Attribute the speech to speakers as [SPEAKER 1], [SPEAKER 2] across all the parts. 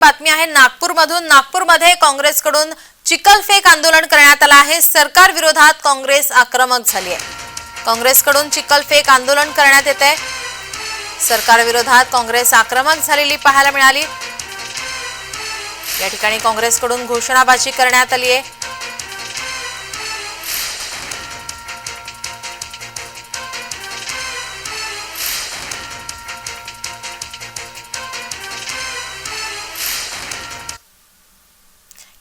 [SPEAKER 1] बातमी आहे नागपूरमधून. नागपूरमध्ये काँग्रेसकडून चिखलफेक आंदोलन करण्यात आलं आहे. सरकार विरोधात काँग्रेस आक्रमक झाली आहे. काँग्रेसकडून चिखलफेक आंदोलन करण्यात येत आहे. सरकार विरोधात काँग्रेस आक्रमक झालेली पाहायला मिळाली. या ठिकाणी काँग्रेसकडून घोषणाबाजी करण्यात आली आहे.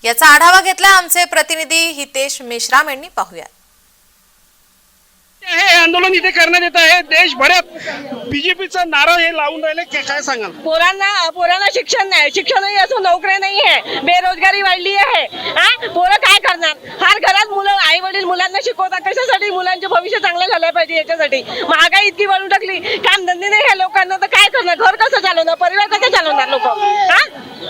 [SPEAKER 1] याचा आढावा घेतला आमचे प्रतिनिधी हितेश मेश्राम यांनी. पाहूया
[SPEAKER 2] हे आंदोलन इथे करण्यात येत आहे. देशभरात बीजेपीचा नारा हे लावून राहिले. काय काय सांगाल?
[SPEAKER 3] पोरांना पोरांना शिक्षण नाही. शिक्षणही असं नोकऱ्या नाही आहे. बेरोजगारी वाढली आहे. हा? पोरं काय करणार? फार घरात मुलं आई वडील मुलांना शिकवतात. कशासाठी? मुलांचे भविष्य चांगलं झालं पाहिजे याच्यासाठी. महागाई इतकी वाढून टाकली. काम धंदे नाही ह्या लोकांना. तर काय करणार? घर कसं चालवणार? परिवार कसं चालवणार लोक? हा?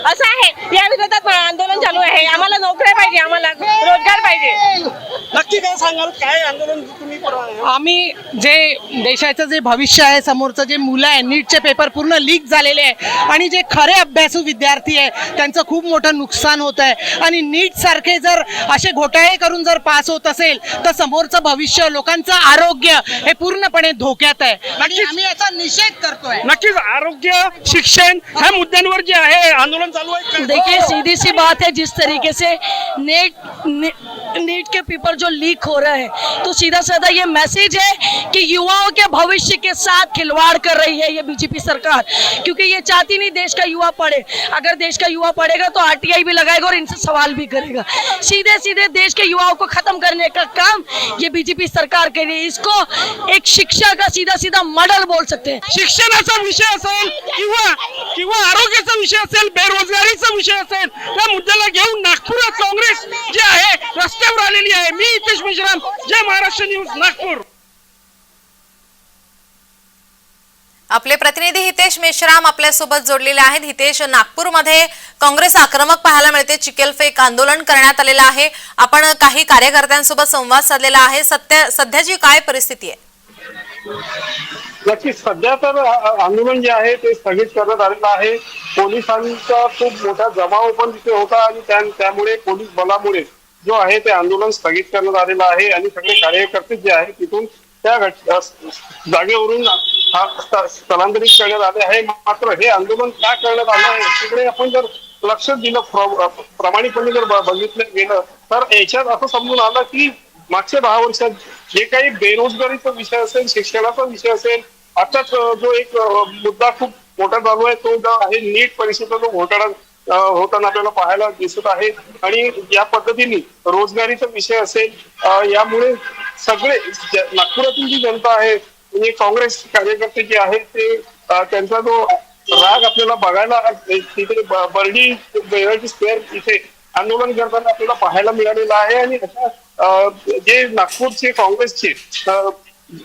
[SPEAKER 3] असं आहे. या विरोधात आंदोलन चालू आहे. आम्हाला नोकऱ्या पाहिजे आम्हाला रोजगार पाहिजे.
[SPEAKER 2] नक्की काय सांगाल? काय आंदोलन तुम्ही
[SPEAKER 4] आम्ही जे देशाचं जे भविष्य आहे समोरचं जे मुलं आहे नीटचे पेपर पूर्ण लीक झालेले आहे. आणि जे खरे अभ्यासू विद्यार्थी आहे त्यांचं खूप मोठं नुकसान होत आहे. आणि नीट सारखे जर असे घोटाळे करून जर पास होत असेल तर समोरचं भविष्य लोकांचं आरोग्य हे पूर्णपणे धोक्यात आहे. आणि आम्ही याचा निषेध करतोय.
[SPEAKER 2] नक्कीच. आरोग्य शिक्षण ह्या मुद्द्यांवर जे आहे आंदोलन
[SPEAKER 3] देखिए सीधी सी बात है जिस तरीके से नेट ने, नीट के पेपर जो लीक हो रहे हैं। तो सीधा साधा ये मैसेज है कि युवाओं के भविष्य के साथ खिलवाड़ कर रही है ये बीजेपी सरकार। क्योंकि ये चाहती नहीं देश का युवा पढ़े। अगर देश का युवा पढ़ेगा तो आरटीआई भी लगाएगा और इनसे सवाल भी करेगा। सीधे सीधे देश के युवाओं को खत्म करने का काम ये बीजेपी सरकार कर रही है इसको एक शिक्षा का सीधा सीधा मॉडल बोल सकते हैं।
[SPEAKER 2] शिक्षणाचा विषय आरोग्याचा विषय असेल, बेरोजगारीचा विषय असेल, त्या मुद्द्याला काँग्रेस जे रस्त्यावर आलेली आहे. मी हितेश मिश्राम जय महाराष्ट्र न्यूज नागपूर.
[SPEAKER 1] आपले प्रतिनिधी हितेश मेश्राम आपल्यासोबत जोडलेले आहेत. हितेश नागपूरमध्ये काँग्रेस आक्रमक पाहायला मिळते. चिकेलफेक आंदोलन करण्यात आलेलं आहे. आपण काही कार्यकर्त्यांसोबत संवाद साधलेला आहे. सत्य सध्याची काय परिस्थिती आहे?
[SPEAKER 5] नक्कीच सध्या तर आंदोलन जे आहे ते स्थगित करण्यात आलेलं आहे. पोलिसांचा खूप मोठा जमाव पण तिथे होता आणि त्या- त्यामुळे पोलीस बलामुळे जो आहे ते आंदोलन स्थगित करण्यात आलेलं आहे आणि सगळे कार्यकर्ते जे आहे तिथून त्या जागेवरून स्थलांतरित करण्यात आले आहे. मात्र हे आंदोलन का करण्यात आलं आहे तिकडे आपण जर लक्ष दिलं प्रामाणिकपणे जर बघितलं गेलं तर याच्यात असं समजून आलं की मागच्या दहा वर्षात जे काही बेरोजगारीचा विषय असेल शिक्षणाचा विषय असेल आताच जो एक मुद्दा खूप मोठा चालू आहे तो आहे नीट परीक्षेचा जो घोटाळा होताना आपल्याला पाहायला दिसत आहे. आणि या पद्धतीने रोजगारीचा विषय असेल यामुळे सगळे नागपुरातील जी जनता आहे म्हणजे काँग्रेस कार्यकर्ते जे आहेत ते त्यांचा जो राग आपल्याला बघायला तिथे बर्डी बेळगावची स्क्वेअर इथे आंदोलन करताना आपल्याला पाहायला मिळालेलं आहे. आणि अशा जे नागपूरचे काँग्रेसचे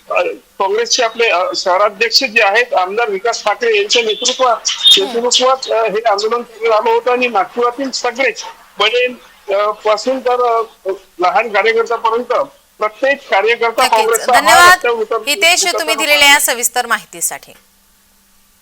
[SPEAKER 5] काँग्रेसचे आपले शहराध्यक्ष जे आहेत आमदार विकास ठाकरे यांच्या नेतृत्वात नेतृत्वात हे आंदोलन आलं होतं आणि नागपुरातील सगळेच बडे अं, पासून तर लहान कार्यकर्त्यापर्यंत प्रत्येक कार्यकर्ता काँग्रेसचा
[SPEAKER 1] हितेश तुम्ही दिलेल्या या सविस्तर माहितीसाठी.